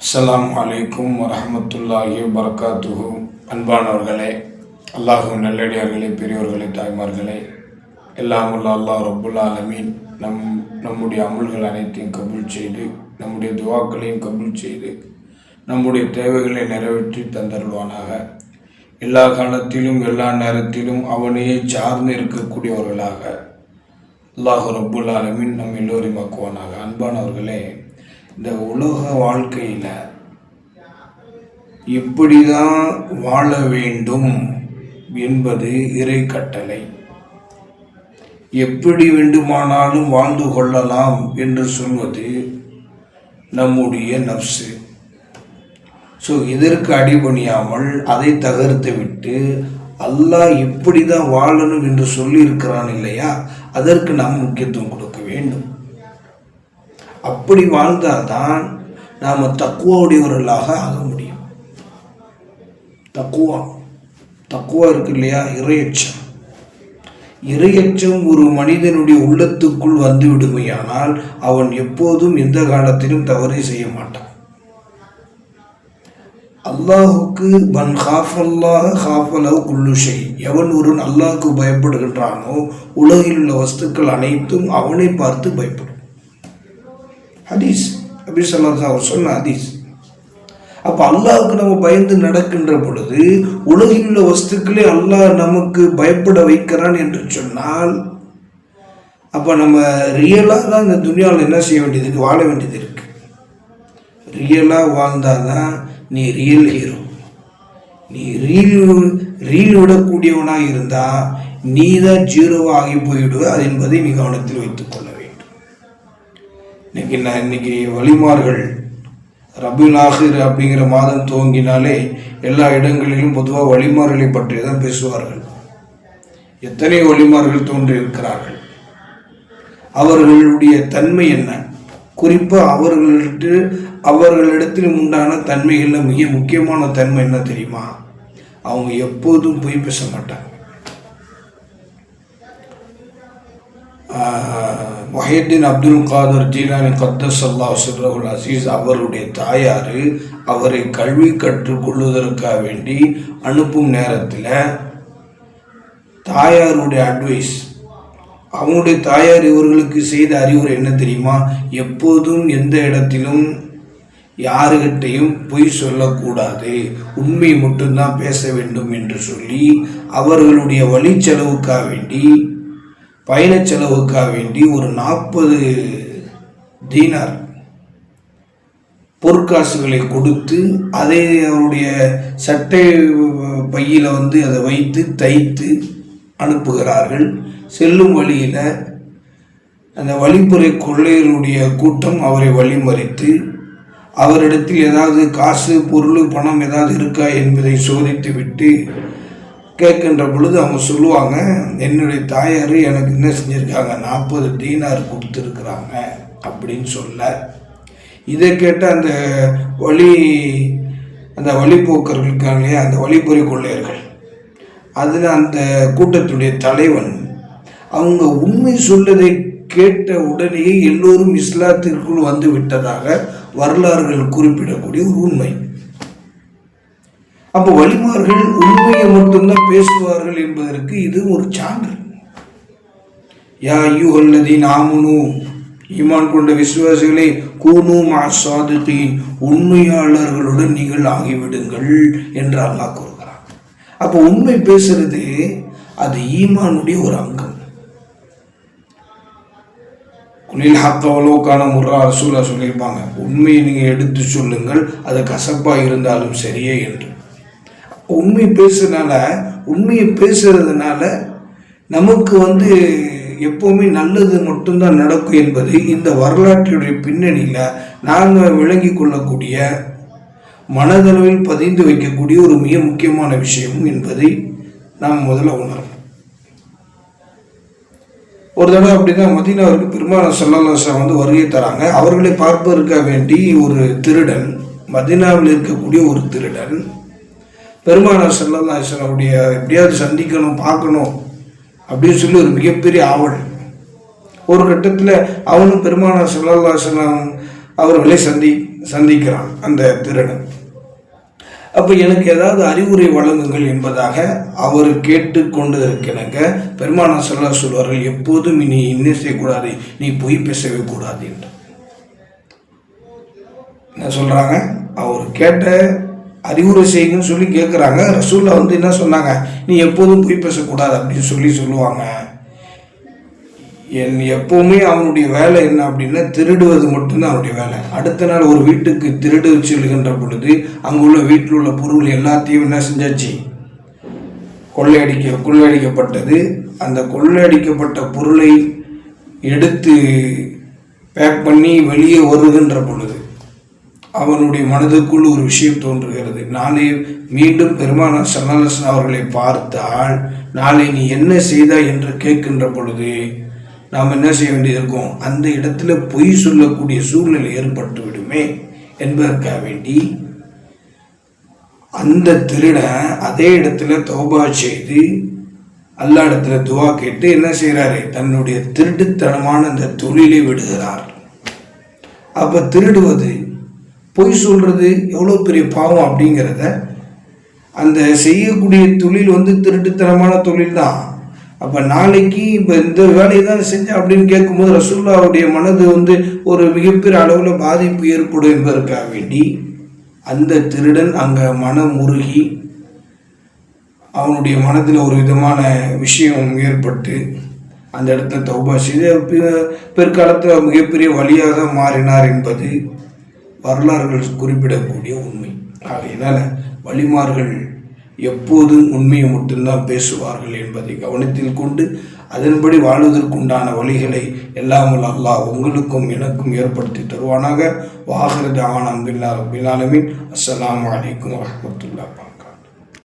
அஸ்லாம் வலைக்கும் வரமத்துல்லாஹி வரகாத்துஹு அன்பானவர்களே அல்லாஹு நல்லடியார்களே பெரியவர்களே தாய்மார்களே எல்லாம் உள்ள அல்லாஹ் ரப்புல் ஆலமீன். நம் நம்முடைய அமல்கள் அனைத்தையும் கபூல் செய்து நம்முடைய துவாக்களையும் கபூல் செய்து நம்முடைய தேவைகளை நிறைவேற்றி தந்தருவானாக எல்லா காலத்திலும் எல்லா நேரத்திலும் அவனையே சார்ந்து இருக்கக்கூடியவர்களாக அல்லாஹ் ரப்புல் ஆலமின் நம் எல்லோரையும் ஆக்குவானாக. அன்பானவர்களே இந்த உலக வாழ்க்கையில் இப்படிதான் வாழ வேண்டும் என்பது இறை கட்டளை எப்படி வேண்டுமானாலும் வாழ்ந்து கொள்ளலாம் என்று சொல்வது நம்முடைய நப்சு ஸோ இதற்கு அடிபணியாமல் அதை தகர்த்து விட்டு அல்லாஹ் இப்படி தான் வாழணும் என்று சொல்லியிருக்கிறான் இல்லையா? அதற்கு நாம் முக்கியத்துவம் கொடுக்க வேண்டும். அப்படி வாழ்ந்தால்தான் நாம் தக்குவாவுடையவர்களாக ஆக முடியும். தக்குவா. தக்குவா இருக்கு இல்லையா? இறையச்சம் இறையச்சம் ஒரு மனிதனுடைய உள்ளத்துக்குள் வந்துவிடுமையானால் அவன் எப்போதும் எந்த காலத்திலும் தவறே செய்ய மாட்டான். அல்லாஹுக்கு பன் ஹாஃபல்லாக ஹாஃபலவ் குல்லுஷை எவன் ஒருவன் அல்லாஹுக்கு பயப்படுகின்றானோ உலகில் உள்ள வஸ்துக்கள் அனைத்தும் அவனை பார்த்து பயப்படும். ஹதீஸ். அப்படி சொல்லாத அவர் சொன்ன ஹதீஸ். அப்போ அல்லாஹுக்கு நம்ம பயந்து நடக்கின்ற பொழுது உலகில் உள்ள வஸ்துக்களே அல்லாஹ் நமக்கு பயப்பட வைக்கிறான் என்று சொன்னால் அப்போ நம்ம ரியலாக தான் இந்த துணியாவில் என்ன செய்ய வேண்டியது இருக்குது வாழ வேண்டியது இருக்குது ரியலாக வாழ்ந்தால் தான் நீ ரியல் ஹீரோ நீ ரீல் ரீல் விடக்கூடியவனாக இருந்தால் நீ தான் ஜீரோவாகி போயிடுவ. அது என்பதை நீ கவனத்தில் வைத்துக் கொள்ள வேண்டும். இன்னைக்கு நான் இன்னைக்கு வழிமார்கள் ரபியுல் அப்படிங்கிற மாதம் துவங்கினாலே எல்லா இடங்களிலும் பொதுவாக வழிமார்களை பற்றி தான் பேசுவார்கள். எத்தனை வழிமார்கள் தோன்றியிருக்கிறார்கள். அவர்களுடைய தன்மை என்ன? குறிப்பாக அவர்களிட்டு அவர்களிடத்தில் உண்டான தன்மைகளில் மிக முக்கியமான தன்மை என்ன தெரியுமா? அவங்க எப்போதும் பொய் பேச மாட்டாங்க. மொஹியத்தின் அப்துல் காதர் ஜீலானி கத்தஸ் அல்லாஹ் சிர்ரகுல் அசீஸ் அவருடைய தாயார் அவரை கல்வி கற்றுக்கொள்வதற்காக வேண்டி அனுப்பும் நேரத்தில் தாயாருடைய அட்வைஸ் அவனுடைய தாயார் இவர்களுக்கு செய்த அறிவுரை என்ன தெரியுமா? எப்போதும் எந்த இடத்திலும் யாருகிட்டையும் பொய் சொல்லக்கூடாது. உண்மை மட்டும்தான் பேச வேண்டும் என்று சொல்லி அவர்களுடைய வழி செலவுக்காக வேண்டி பயண செலவுக்காக வேண்டி ஒரு நாற்பது தீனார் பொற்காசுகளை கொடுத்து அதை அவருடைய சட்டை பையில் வந்து அதை வைத்து தைத்து அனுப்புகிறார்கள். செல்லும் வழியில் அந்த வழிமுறை கொள்ளையருடைய கூட்டம் அவரை வழிமறித்து அவரிடத்தில் ஏதாவது காசு பொருள் பணம் ஏதாவது இருக்கா என்பதை சோதித்து விட்டு கேட்கின்ற பொழுது அவங்க சொல்லுவாங்க என்னுடைய தாயார் எனக்கு என்ன செஞ்சுருக்காங்க? நாற்பது டீனார் கொடுத்துருக்குறாங்க அப்படின்னு சொல்ல. இதை கேட்ட அந்த வழி அந்த வழிப்போக்கர்கள் இருக்காங்க இல்லையா? அந்த வழிபறி கொள்ளையர்கள். அதில் அந்த கூட்டத்துடைய தலைவன் அவங்க உண்மை சொல்லதை கேட்ட உடனேயே எல்லோரும் இஸ்லாத்திற்குள் வந்து விட்டதாக வரலாறுகள் குறிப்பிடக்கூடிய ஒரு உண்மை. அப்போ வழிமார்கள் உண்மையை மட்டும்தான் பேசுவார்கள் என்பதற்கு இது ஒரு சான்று. யா ஐயூஹல்லதி நாமுனு ஈமான் கொண்ட விசுவாசிகளை கூனு மாசாதுகின் உண்மையாளர்களுடன் நீங்கள் ஆகிவிடுங்கள் என்று அல்லாஹ் அப்போ உண்மை பேசுறது அது ஈமானுடைய ஒரு அங்கம். குளில் ஹக்கவலோக்கான முர்ரா ரசூலா சொல்லியிருப்பாங்க உண்மையை நீங்கள் எடுத்து சொல்லுங்கள் அது கசப்பாக இருந்தாலும் சரியே என்று. உண்மை பேசுறதுனால உண்மையை பேசுறதுனால நமக்கு வந்து எப்போவுமே நல்லது மட்டும்தான் நடக்கும் என்பது இந்த வரலாற்றினுடைய பின்னணியில் நாங்கள் விளங்கி கொள்ளக்கூடிய மனதளவில் பதிந்து வைக்கக்கூடிய ஒரு மிக முக்கியமான விஷயம் என்பதை நாம் முதல்ல உணரணும். ஒரு தடவை அப்படிதான் மதீனாவிற்கு பெருமான சொல்லலாசா வந்து வருகை தராங்க. அவர்களை பார்ப்பதற்காக வேண்டி ஒரு திருடன் மதீனாவில் இருக்கக்கூடிய ஒரு திருடன் பெருமானார் செல்லல்லாசனுடைய எப்படியாவது சந்திக்கணும் பார்க்கணும் அப்படின்னு சொல்லி ஒரு மிகப்பெரிய ஆவல். ஒரு கட்டத்தில் அவனும் பெருமானார் செல்லல்லாசனம் அவர்களை சந்தி சந்திக்கிறான் அந்த திருடன். அப்போ எனக்கு ஏதாவது அறிவுரை வழங்குங்கள் என்பதாக அவர் கேட்டு கொண்டு இருக்கிறங்க பெருமானா சொல்ல சொல்வார்கள் எப்போதும் நீ இன்னும் செய்யக்கூடாது? நீ பொய் பேசவே கூடாது என்று. என்ன சொல்கிறாங்க அவர் கேட்ட அறிவுரை செய்யுங்கன்னு சொல்லி கேட்குறாங்க ரசூலில் வந்து என்ன சொன்னாங்க? நீ எப்போதும் பொய் பேசக்கூடாது அப்படின்னு சொல்லி சொல்லுவாங்க. என் எப்பவுமே அவனுடைய வேலை என்ன அப்படின்னா திருடுவது மட்டும்தான் அவனுடைய வேலை. அடுத்த நாள் ஒரு வீட்டுக்கு திருடு செல்கின்ற பொழுது அங்குள்ள வீட்டில் உள்ள பொருள் எல்லாத்தையும் என்ன செஞ்சாச்சு? கொள்ளையடிக்க கொள்ளையடிக்கப்பட்டது. அந்த கொள்ளையடிக்கப்பட்ட பொருளை எடுத்து பேக் பண்ணி வெளியே வருகின்ற பொழுது அவனுடைய மனதுக்குள் ஒரு விஷயம் தோன்றுகிறது. நாளை மீண்டும் பெருமான சரணாலசன் அவர்களை பார்த்தால் நாளை நீ என்ன செய்தாய் என்று கேட்கின்ற பொழுது நாம் என்ன செய்ய வேண்டியது இருக்கும் அந்த இடத்துல பொய் சொல்லக்கூடிய சூழ்நிலை ஏற்பட்டு விடுமே என்பதற்காக வேண்டி அந்த திருடன் அதே இடத்துல தௌபா செய்து அல்லா இடத்துல துவா கேட்டு என்ன செய்கிறாரு தன்னுடைய திருட்டுத்தனமான அந்த தொழிலை விடுகிறார். அப்போ திருடுவது பொய் சொல்கிறது எவ்வளோ பெரிய பாவம் அப்படிங்கிறத அந்த செய்யக்கூடிய தொழில் வந்து திருட்டுத்தனமான தொழில் தான் அப்போ நாளைக்கு இப்போ இந்த வேலையை தான் செஞ்சேன் அப்படின்னு கேட்கும்போது ரசூல்லாவுடைய மனது வந்து ஒரு மிகப்பெரிய அளவில் பாதிப்பு ஏற்படும் என்பதற்காக வேண்டி அந்த திருடன் அங்கே மனம் முருகி அவனுடைய மனதில் ஒரு விதமான விஷயம் ஏற்பட்டு அந்த இடத்துல தௌபா செய்து பிற்காலத்தில் மிகப்பெரிய வழியாக மாறினார் என்பது வரலாறுகள் குறிப்பிடக்கூடிய உண்மை. ஆகையினால வழிமார்கள் எப்போதும் உண்மையை மட்டும்தான் பேசுவார்கள் என்பதை கவனத்தில் கொண்டு அதன்படி வாழ்வதற்குண்டான வழிகளை எல்லாம் அல்லாஹ் உங்களுக்கும் எனக்கும் ஏற்படுத்தி தருவானாக. வாகரது ஆனம் பில்லா ரபில் ஆலமீன். அஸ்ஸலாமு